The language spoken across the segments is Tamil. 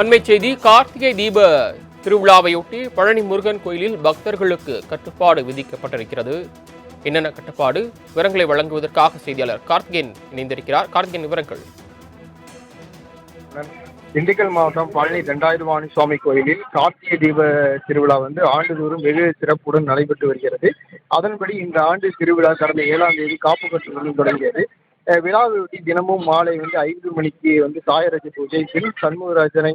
அண்மை செய்தி கார்த்திகை தீப திருவிழாவையொட்டி பழனி முருகன் கோயிலில் பக்தர்களுக்கு கட்டுப்பாடு விதிக்கப்பட்டிருக்கிறது. என்னென்ன கட்டுப்பாடு? விவரங்களை வழங்குவதற்காக செய்தியாளர் கார்த்திகேயன் இணைந்திருக்கிறார். கார்த்திகேயன் விவரங்கள். திண்டுக்கல் மாவட்டம் பழனி தண்டாயுதவாணி சுவாமி கோயிலில் கார்த்திகை தீப திருவிழா வந்து ஆண்டுதோறும் வெகு சிறப்புடன் நடைபெற்று வருகிறது. அதன்படி இந்த ஆண்டு திருவிழா கடந்த ஏழாம் தேதி காப்பு கட்டுடன் தொடங்கியது. விழாவையொட்டி தினமும் மாலை வந்து ஐந்து மணிக்கு வந்து சாயரஜ பூஜை பின் சண்முகராஜனை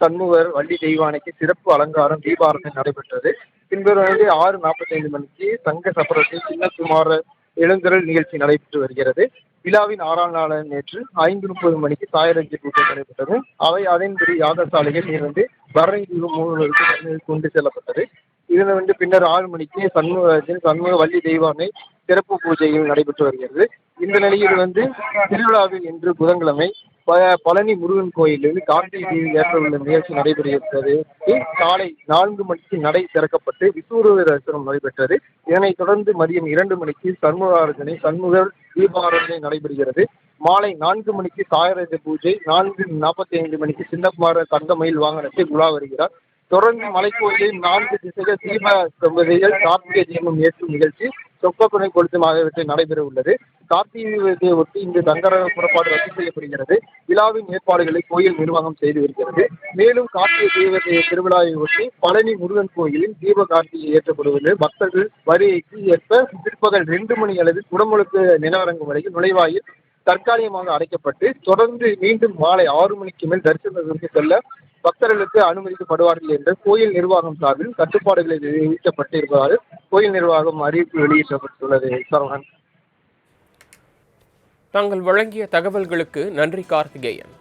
சண்முகர் வள்ளி தெய்வானைக்கு சிறப்பு அலங்காரம் தீபாரதனை நடைபெற்றது. பின்பு வந்து ஆறு நாற்பத்தைந்து மணிக்கு சங்க சின்ன சின்னக்குமார எழுந்தருள் நிகழ்ச்சி நடைபெற்று வருகிறது. விழாவின் ஆறாம் நாள் நேற்று ஐந்து முப்பது மணிக்கு சாயரஞ்சி பூஜை நடைபெற்றது. அவை அதன்படி யாகசாலைகள் இருந்து பரணி தீபம் மூலவருக்கு கொண்டு செல்லப்பட்டது. இதனை வந்து பின்னர் ஆறு மணிக்கு சண்முகராஜன் சண்முக வள்ளி தெய்வானை சிறப்பு பூஜைகள் நடைபெற்று வருகிறது. இந்த நிலையில் வந்து திருவிழாவில் இன்று புதன்கிழமை ப- பழனி முருகன் கோயிலில் கார்த்திகை தீபம் ஏற்ற உள்ள நிகழ்ச்சி நடைபெறுகிறது. காலை நான்கு மணிக்கு நடை திறக்கப்பட்டு விசூர தரிசனம் நடைபெற்றது. இதனைத் தொடர்ந்து மதியம் இரண்டு மணிக்கு சண்முகாரஜனை சண்முகர் தீபாராதனை நடைபெறுகிறது. மாலை நான்கு மணிக்கு சாயராஜ பூஜை நான்கு நாற்பத்தி ஐந்து மணிக்கு சின்னக்குமார தங்கமயில் வாகனத்தில் உலா வருகிறார். தொடர்ந்து மலைக்கோயிலில் நான்கு திசைகள் தீப தம்பதிகள் கார்த்திகை தீபம் ஏற்றும் நிகழ்ச்சி சொக்கக்குனை கொளுத்தும் ஆகியவற்றை நடைபெற உள்ளது கார்த்திகை ஒட்டி இங்கு தங்கர புறப்பாடு ரத்து செய்யப்படுகிறது. விழாவின் ஏற்பாடுகளை கோயில் நிர்வாகம் செய்து வருகிறது. மேலும் கார்த்திகை தீப திருவிழாவை ஒட்டி பழனி முருகன் கோயிலில் தீப கார்த்திகை ஏற்றப்படுவது. பக்தர்கள் வரியைக்கு ஏற்ப பிற்பகல் ரெண்டு மணி அளவில் குடமுழுக்கு நிலவரங்கும் வரையில் நுழைவாயில் தற்காலிகமாக அடைக்கப்பட்டு தொடர்ந்து மீண்டும் மாலை ஆறு மணிக்கு மேல் தரிசனத்திற்கு செல்ல பக்தர்களுக்கு அனுமதிக்கப்படுவார்கள் என்று கோயில் நிர்வாகம் சார்பில் கட்டுப்பாடுகளை விதிக்கப்பட்டு இருப்பதால் கோயில் நிர்வாகம் அறிவிப்பு வெளியிடப்பட்டுள்ளது. சரவணன். தாங்கள் வழங்கிய தகவல்களுக்கு நன்றி கார்த்திகேயன்.